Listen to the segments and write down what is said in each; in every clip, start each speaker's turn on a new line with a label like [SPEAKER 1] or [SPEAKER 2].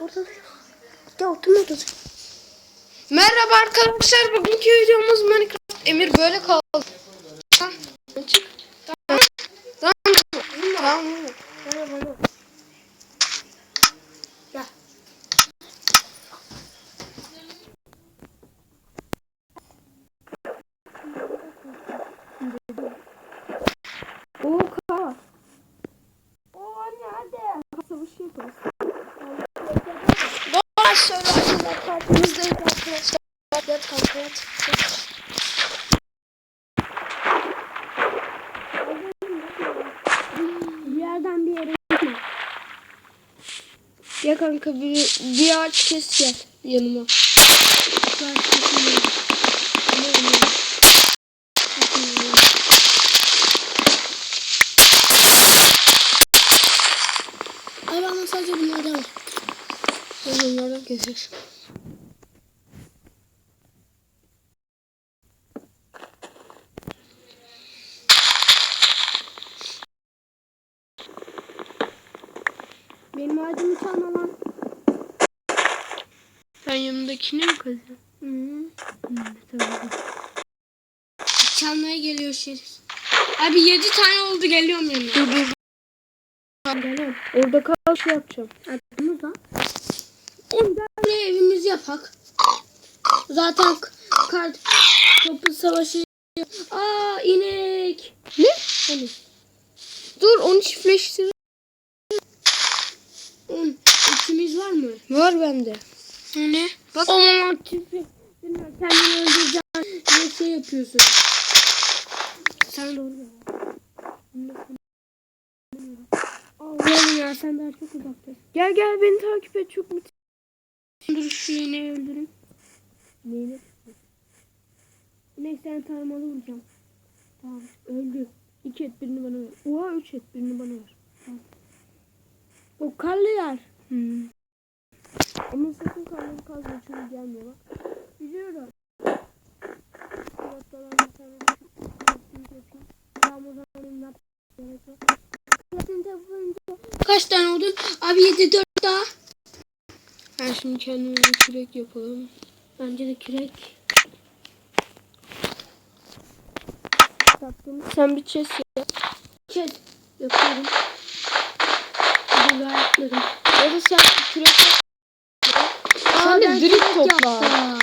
[SPEAKER 1] Orada. Ya oturma odada.
[SPEAKER 2] Merhaba arkadaşlar. Bugünkü videomuz Minecraft. Emir böyle kaldı. Çık. Tamam. Tamam. Tamam.
[SPEAKER 1] Bana bana. Ya.
[SPEAKER 2] Oha. O anne hadi. Savaşı yaparız. Dolar Survivor'la kartımızdayız arkadaşlar. Yat kalk yat.
[SPEAKER 1] Yerden bir yere gitme.
[SPEAKER 2] Ya kanka bir, bir ağaç kes gel yanıma.
[SPEAKER 1] Ben Ay bana sadece bunlardan var.
[SPEAKER 2] Ben Yanındakini mi tamam.
[SPEAKER 1] Çalmaya geliyor şerif. Abi yedi tane oldu geliyorum yanına.
[SPEAKER 2] Dur dur.
[SPEAKER 1] Geliyorum.
[SPEAKER 2] Orada kal şey yapacağım.
[SPEAKER 1] Oğlum gel buraya evimizi yapak. Zaten kart topu savaşı. Aa inek.
[SPEAKER 2] Ne?
[SPEAKER 1] Hani.
[SPEAKER 2] Dur onu çiftleştir.
[SPEAKER 1] Etimiz var mı?
[SPEAKER 2] Var bende.
[SPEAKER 1] Hani?
[SPEAKER 2] Bak.
[SPEAKER 1] Aman çiftli. Kendini öldüreceğim. Ne şey yapıyorsun? Sen doğru ya. Allah'ım ya sen daha çok uzaktasın.
[SPEAKER 2] Gel gel beni takip et çok müthiş.
[SPEAKER 1] Dur şu ineği öldürün. Neyini? İnek sen tarmalı vuracağım. Tamam öldü.
[SPEAKER 2] İki et birini bana ver. Oha üç et birini bana ver.
[SPEAKER 1] O karlı yer.
[SPEAKER 2] Hmm. Ama sakın karnım kazma çünkü gelmiyor bak.
[SPEAKER 1] Biliyorum.
[SPEAKER 2] Kulaklarına bir tane bir yapayım.
[SPEAKER 1] Yağmurdan yap. Gerek yok. Senin telefonunda Kaç tane oldu? Abi 7 4 daha.
[SPEAKER 2] Ben şimdi kendime bir kürek yapalım.
[SPEAKER 1] Bence de kürek.
[SPEAKER 2] Taktım. Sen bir chest yap.
[SPEAKER 1] Kes. Yapıyorum. Güzel yapmadım.
[SPEAKER 2] Ya da sen kürek yap.
[SPEAKER 1] Aa,
[SPEAKER 2] Sen de
[SPEAKER 1] ben
[SPEAKER 2] drift
[SPEAKER 1] kürek
[SPEAKER 2] topla.
[SPEAKER 1] yaptım.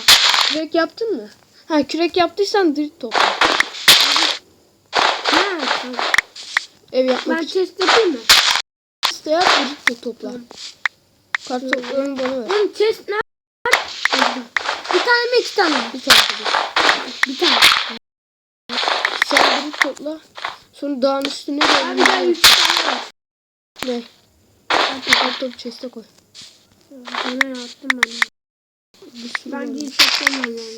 [SPEAKER 2] Kürek yaptın mı? Ha kürek yaptıysan drift topla.
[SPEAKER 1] Ha, tamam.
[SPEAKER 2] Ev yapmak
[SPEAKER 1] Ben
[SPEAKER 2] için
[SPEAKER 1] chest yapayım mı?
[SPEAKER 2] chest yap de topla. Kartoplarını bana ver.
[SPEAKER 1] Oğlum chest ne? Bir tane mi iki tane? mi?
[SPEAKER 2] Bir tane.
[SPEAKER 1] Bir tane.
[SPEAKER 2] Sen drift topla. Sonra dağın üstüne de
[SPEAKER 1] Abi ben üç tane var.
[SPEAKER 2] Ne? Kartop chest'e koy.
[SPEAKER 1] Hemen attım ben. Hiç yapamam yani.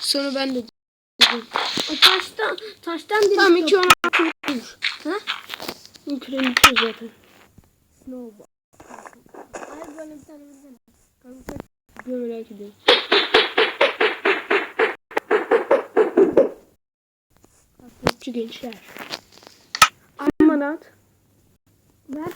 [SPEAKER 2] Sonra ben de
[SPEAKER 1] O taştan, taştan direkt
[SPEAKER 2] Tamam iki
[SPEAKER 1] yok.
[SPEAKER 2] on altı olur.
[SPEAKER 1] Ha?
[SPEAKER 2] Bitiyor zaten.
[SPEAKER 1] Snowball. Hayır böyle bir tane versene. Kanka
[SPEAKER 2] Bir merak ediyorum. Kartopçu gençler. At.
[SPEAKER 1] ver.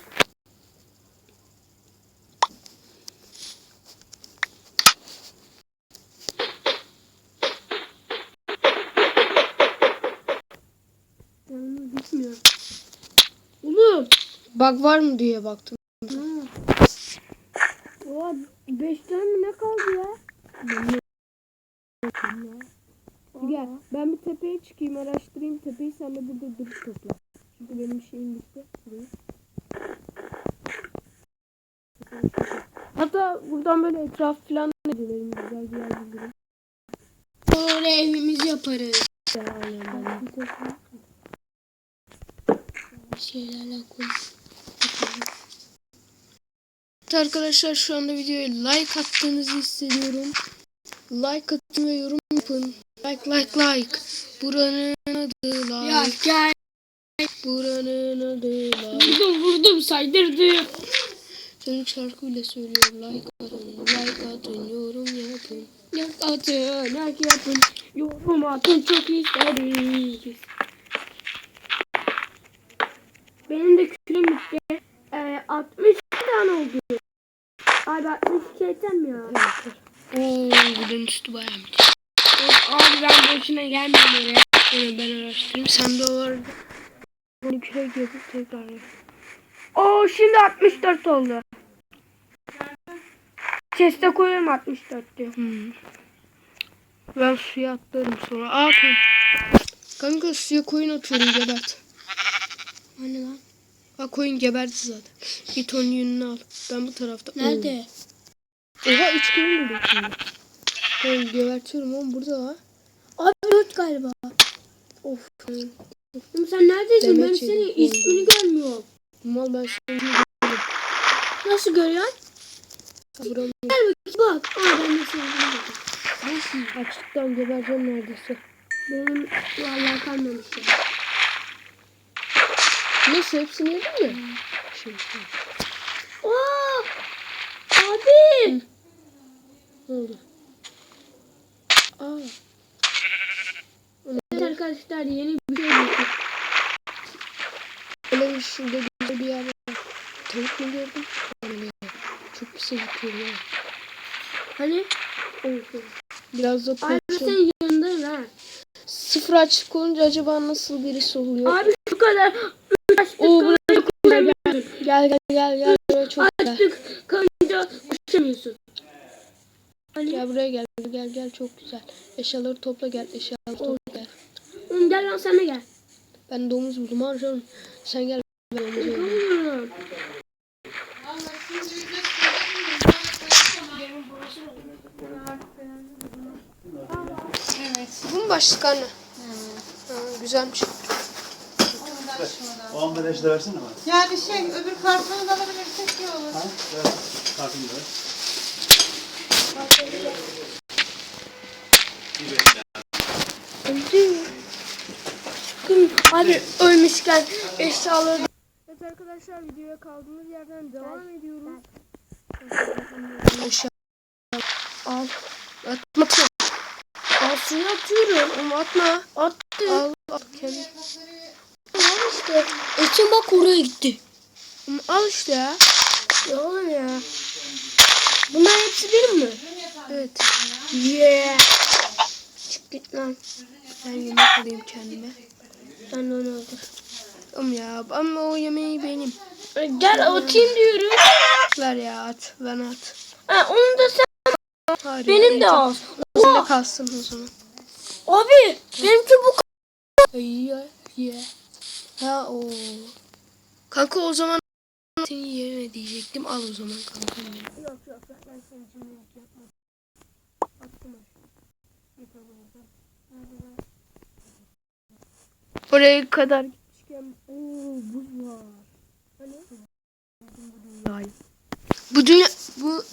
[SPEAKER 1] Bitmiyor. Oğlum.
[SPEAKER 2] Bug var mı diye baktım.
[SPEAKER 1] Ha. Oha 5 tane mi ne kaldı ya?
[SPEAKER 2] Gel ben bir tepeye çıkayım araştırayım tepeyi sen de burada durup topla. Çünkü benim şeyim bitti. Burayı. Hatta buradan böyle etraf falan ne diyelim güzel yer bulurum.
[SPEAKER 1] Böyle evimizi yaparız.
[SPEAKER 2] Ya, aynen.
[SPEAKER 1] Bir şeylerle konuş.
[SPEAKER 2] Evet arkadaşlar şu anda videoya like attığınızı hissediyorum. Like atın ve yorum yapın. Like like like. Buranın adı like.
[SPEAKER 1] Ya gel.
[SPEAKER 2] Buranın adı like.
[SPEAKER 1] Vurdum saydırdım.
[SPEAKER 2] Senin şarkıyla söylüyorum like atın, like atın, yorum yapın.
[SPEAKER 1] Like atın, like yapın, yorum atın çok isteriz. Benim de külüm bitti. Ee, 60 tane oldu. Abi 62 etsem ya.
[SPEAKER 2] Ooo bunun üstü bayağı müthiş.
[SPEAKER 1] Abi ben boşuna gelmiyorum.
[SPEAKER 2] Onu ben araştırayım. Sen de orada. 12'ye girdik tekrar.
[SPEAKER 1] Oo şimdi 64 oldu. Chest'e koyuyorum 64 diyor.
[SPEAKER 2] Hmm. Ben suya atlarım sonra. Aa koy. Kanka suya koyun atıyorum gebert. Hani lan? Aa koyun geberdi zaten. Git onun yününü al. Ben bu tarafta.
[SPEAKER 1] Nerede?
[SPEAKER 2] Oo. Oha 3 koyun bulduk şimdi. Koyun gebertiyorum oğlum burada var.
[SPEAKER 1] Abi 4 galiba.
[SPEAKER 2] Of.
[SPEAKER 1] Oğlum sen neredesin?
[SPEAKER 2] Demet
[SPEAKER 1] ben senin
[SPEAKER 2] oldu.
[SPEAKER 1] ismini görmüyorum.
[SPEAKER 2] Mal ben şimdi
[SPEAKER 1] Nasıl görüyorsun?
[SPEAKER 2] buranın
[SPEAKER 1] Gel bakayım bak. Aa ben de seni görmedim.
[SPEAKER 2] açlıktan gebereceğim neredeyse.
[SPEAKER 1] Benim vallahi kalmamış ya.
[SPEAKER 2] Neyse hepsini yedin mi? Tamam.
[SPEAKER 1] Oo! Abi!
[SPEAKER 2] ne oldu? Aa.
[SPEAKER 1] Evet arkadaşlar yeni bir şey bulduk.
[SPEAKER 2] Öyle bir şurada güzel bir yer var. Tavuk mu gördüm? Öyle. Çok pis acıkıyor ya.
[SPEAKER 1] Hani?
[SPEAKER 2] Biraz da
[SPEAKER 1] Abi
[SPEAKER 2] porsiyon.
[SPEAKER 1] senin yanındayım ha.
[SPEAKER 2] Sıfır açlık olunca acaba nasıl birisi oluyor?
[SPEAKER 1] Abi şu kadar.
[SPEAKER 2] Oo buraya
[SPEAKER 1] Açlık
[SPEAKER 2] gel gel. Gel gel gel gel. Buraya çok güzel.
[SPEAKER 1] Açlık kalınca koşamıyorsun. Hani?
[SPEAKER 2] Gel buraya gel. Gel gel çok güzel. Eşyaları topla gel. Eşyaları topla gel.
[SPEAKER 1] Oğlum gel lan sen de gel.
[SPEAKER 2] Ben domuz buldum harcanım. Sen gel. Ben domuz buldum.
[SPEAKER 1] Oğlum.
[SPEAKER 2] Bu mu başlık anne? Ha, güzelmiş.
[SPEAKER 3] O ambalajı da versene bana.
[SPEAKER 4] Yani şey öbür kartonu da alabilirsek iyi olur.
[SPEAKER 3] Ha? Ver. Kartını da ver. Bir bekle.
[SPEAKER 1] Öldü. Bakın hadi ölmüşken eşyaları
[SPEAKER 2] Evet arkadaşlar videoya kaldığımız yerden devam ediyoruz. Aşağı. Al. Atma.
[SPEAKER 1] Al suyu atıyorum.
[SPEAKER 2] Ama atma.
[SPEAKER 1] Attı.
[SPEAKER 2] Al. Al. Kendi.
[SPEAKER 1] Al işte. Ekin bak oraya gitti.
[SPEAKER 2] Ama Al işte ya.
[SPEAKER 1] Ya oğlum ya. Bunlar hepsi benim mi?
[SPEAKER 2] Evet.
[SPEAKER 1] Yeah. Çık git lan.
[SPEAKER 2] Ben yemek alayım kendime.
[SPEAKER 1] Ben de onu öldür.
[SPEAKER 2] Ama ya ama o yemeği benim.
[SPEAKER 1] E, Gel atayım diyorum.
[SPEAKER 2] Ver ya at. Ben at.
[SPEAKER 1] Ha, onu da sen.
[SPEAKER 2] Hayır,
[SPEAKER 1] Benim
[SPEAKER 2] ya,
[SPEAKER 1] de al.
[SPEAKER 2] Senin de kalsın o zaman.
[SPEAKER 1] Abi benimki bu
[SPEAKER 2] Ay ya. Ye. Ha o. Kanka o zaman seni yeme diyecektim. Al o zaman kanka.
[SPEAKER 1] Yok yok yok ben senin için yapmadım. Attım
[SPEAKER 2] kadar gitmişken ooo buz var. Hani? Dünya bu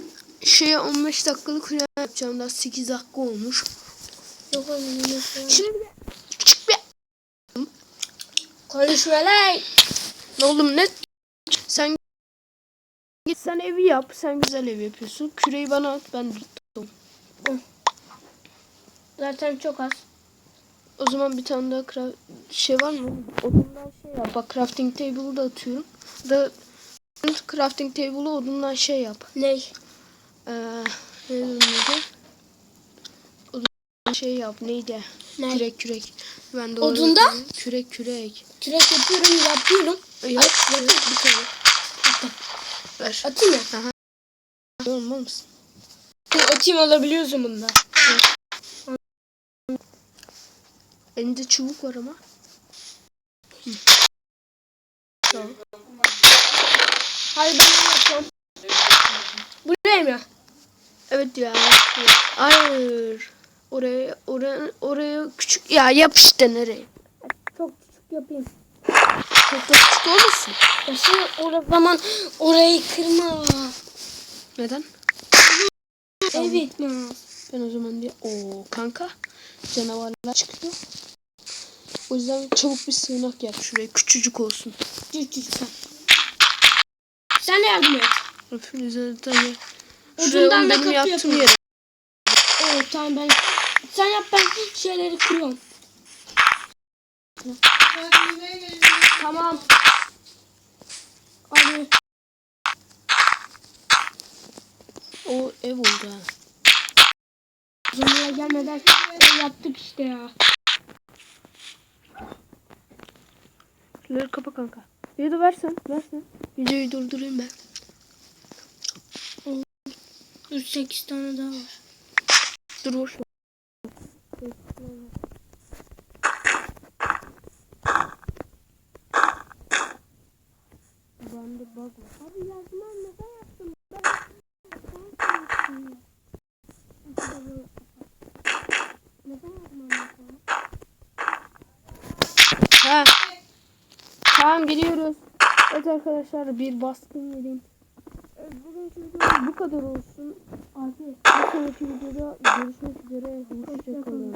[SPEAKER 2] şeye 15 dakikalık rüya yapacağım daha 8 dakika olmuş.
[SPEAKER 1] Yemek falan.
[SPEAKER 2] Şimdi küçük bir
[SPEAKER 1] Konuşma lan.
[SPEAKER 2] Ne oğlum ne sen git sen evi yap. Sen güzel ev yapıyorsun. Küreği bana at ben tutum.
[SPEAKER 1] Zaten çok az.
[SPEAKER 2] O zaman bir tane daha şey var mı? Odundan şey yap. Bak crafting table'ı da atıyorum. Da crafting table'ı odundan şey yap.
[SPEAKER 1] Ney?
[SPEAKER 2] Ee, ne neydi? Odundan şey yap. Neydi?
[SPEAKER 1] Ne?
[SPEAKER 2] Kürek kürek. Ben de
[SPEAKER 1] Odundan?
[SPEAKER 2] onu- Kürek kürek.
[SPEAKER 1] Kürek yapıyorum yapıyorum.
[SPEAKER 2] Yap, yap bir tane. Ver.
[SPEAKER 1] Atayım mı?
[SPEAKER 2] Olmaz mısın?
[SPEAKER 1] Atayım alabiliyorsun bunda.
[SPEAKER 2] Elinde çubuk var ama. Hı. Tamam.
[SPEAKER 1] Hayır ben bunu yapıyorum. Buraya mı?
[SPEAKER 2] Evet ya. Hayır. Oraya oraya oraya küçük ya yap işte nereye?
[SPEAKER 1] Çok küçük yapayım.
[SPEAKER 2] Çok da küçük olmasın.
[SPEAKER 1] Ya sen o zaman orayı kırma.
[SPEAKER 2] Neden?
[SPEAKER 1] Evet mi?
[SPEAKER 2] Ben o zaman diye o kanka canavarlar çıkıyor. O yüzden çabuk bir sığınak yap şuraya küçücük olsun.
[SPEAKER 1] Küçük sen. De yardım et.
[SPEAKER 2] Hepinize tabii.
[SPEAKER 1] Odundan da kapı yapın.
[SPEAKER 2] yere.
[SPEAKER 1] Evet tamam ben. Sen yap ben şeyleri
[SPEAKER 4] geleceğim.
[SPEAKER 1] Tamam. Hadi.
[SPEAKER 2] O ev oldu.
[SPEAKER 1] Zombiler gelmeden ev yaptık işte ya.
[SPEAKER 2] Şunları kapa kanka. Da versen. Versen. Videoyu durdurayım ben.
[SPEAKER 1] 48 tane daha var.
[SPEAKER 2] Dur boş ver. Bende bug var.
[SPEAKER 1] Abi yazma neden yaptın? Ben neden yapmam
[SPEAKER 2] Ha. Tamam geliyoruz. Evet arkadaşlar bir baskın. Evet, Bugünkü videomuz bu kadar olsun.
[SPEAKER 1] Abi
[SPEAKER 2] Bir sonraki videoda görüşmek üzere. Hoşçakalın.